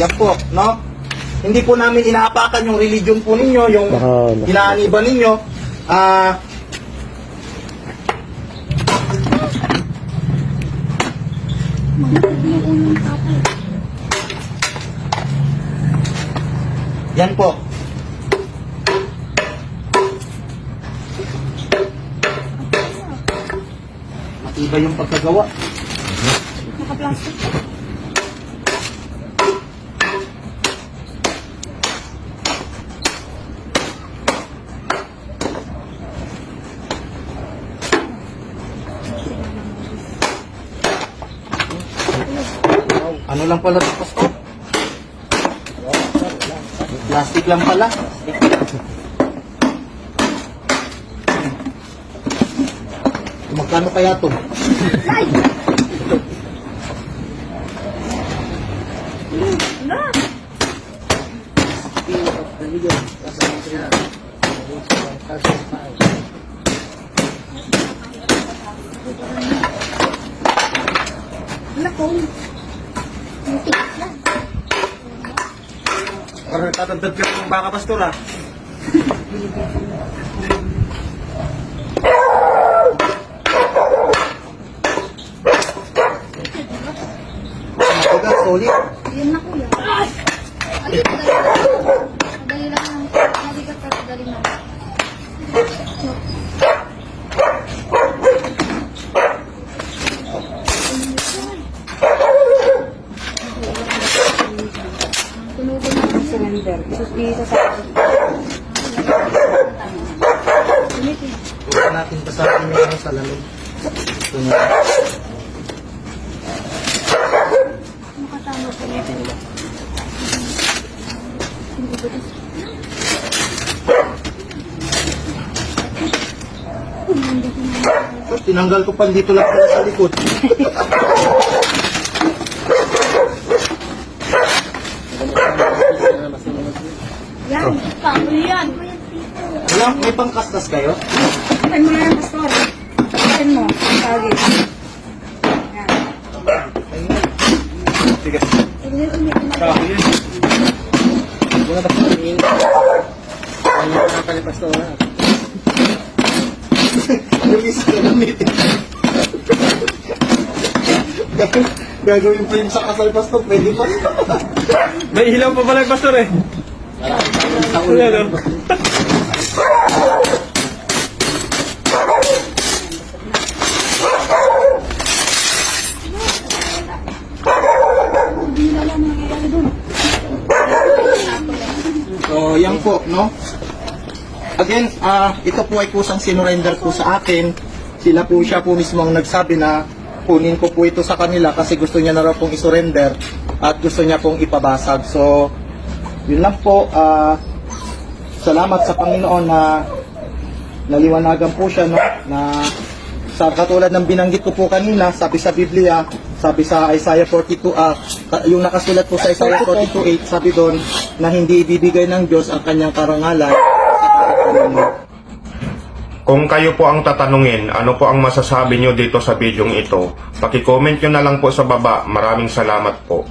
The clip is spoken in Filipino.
Yan po, no? Hindi po namin inaapakan yung religion po ninyo, yung Baka- inaaniban ninyo. Ah, yan po. Matibay yung pagkagawa. Naka-plastic Ano lang pala ito, Pastor? Plastic lang pala. Magkano kaya ito? Ala! Ala po. Ang tigas lang. Parang tatagdag ka ng baka, Pastor, ah. Matigas, solid. Yan na kuya. Ay, madali lang. Madali lang lang. Mabigat pero madali lang. Tunugan na lang cylinder. Isa sa Huwag natin basahin yung ano sa lamig. Ito na. Makatama po nito. Oh, tinanggal ko pa dito lang sa likod. Yan, paano yan? Wala, may pangkastas kayo? Atin mo na yan, pastor. Atin mo, ang tagi. Yan. Sige. Uli, uli. Kahoy yun. Wala na pa. Ano na pala pastor? Yung isa na gamitin. Gagawin- Gagawin pa yung sa kasal pastor, pwede pa. May ilaw pa pala pastor eh. Sa ulo. Ayan, oh. Hindi na lang nangyayari dun. So, yan po, no? Again, ah ito po ay kusang sinurrender po sa akin. Sila po siya po mismo ang nagsabi na kunin ko po ito sa kanila kasi gusto niya na raw pong isurrender at gusto niya pong ipabasag. So, yun lang po. ah salamat sa Panginoon na naliwanagan po siya, no? Na sa katulad ng binanggit ko po kanina, sabi sa Biblia, sabi sa Isaiah 42, ah, ka- yung nakasulat po sa Isaiah 42.8, sabi doon na hindi ibibigay ng Diyos ang kanyang karangalan. Kung kayo po ang tatanungin, ano po ang masasabi nyo dito sa bidyong ito, paki-comment nyo na lang po sa baba. Maraming salamat po.